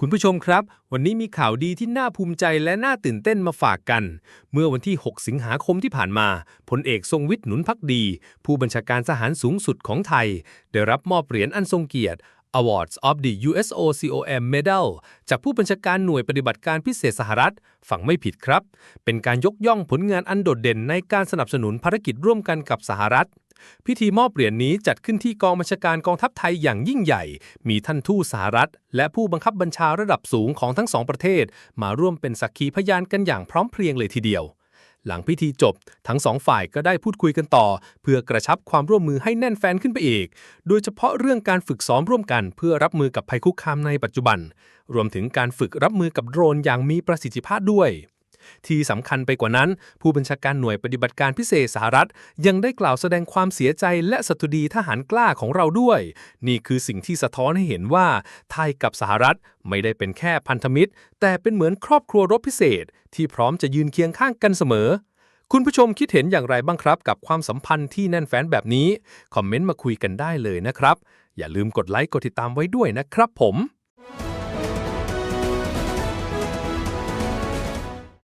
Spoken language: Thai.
คุณผู้ชมครับ วันนี้มีข่าวดีที่น่าภูมิใจและน่าตื่นเต้นมาฝากกัน เมื่อวันที่ 6 สิงหาคมที่ผ่านมาพลเอกทรงวิทย์หนุนพักดี ผู้บัญชาการทหารสูงสุดของไทย ได้รับมอบเหรียญอันทรงเกียรติ Awards of the USOCOM Medal จากผู้บัญชาการหน่วยปฏิบัติการพิเศษสหรัฐ ฝั่งไม่ผิดครับ เป็นการยกย่องผลงานอันโดดเด่นในการสนับสนุนภารกิจร่วมกันกับสหรัฐ พิธีมอบเหรียญนี้จัดขึ้นที่กองบัญชาการกองทัพไทยอย่างยิ่งใหญ่ มีท่านทูตสหรัฐ และผู้บังคับบัญชาระดับสูงของทั้งสองประเทศ มาร่วมเป็นสักขีพยานกันอย่างพร้อมเพรียงเลยทีเดียว หลังพิธีจบ ทั้งสองฝ่ายก็ได้พูดคุยกันต่อ เพื่อกระชับความร่วมมือให้แน่นแฟนขึ้นไปอีก โดยเฉพาะเรื่องการฝึกซ้อมร่วมกัน เพื่อรับมือกับภัยคุกคามในปัจจุบัน รวมถึงการฝึกรับมือกับโดรนอย่างมีประสิทธิภาพด้วย ที่สำคัญไปกว่านั้น ผู้บัญชาการหน่วยปฏิบัติการพิเศษสหรัฐ ยังได้กล่าวแสดงความเสียใจและสตุดีทหารกล้าของเราด้วย นี่คือสิ่งที่สะท้อนให้เห็นว่า ไทยกับสหรัฐไม่ได้เป็นแค่พันธมิตร แต่เป็นเหมือนครอบครัวรบพิเศษ ที่พร้อมจะยืนเคียงข้างกันเสมอคุณผู้ชมคิดเห็นอย่างไรบ้างครับ กับความสัมพันธ์ที่แน่นแฟ้นแบบนี้ คอมเมนต์มาคุยกันได้เลยนะครับ อย่าลืมกดไลค์กดติดตามไว้ด้วยนะครับผม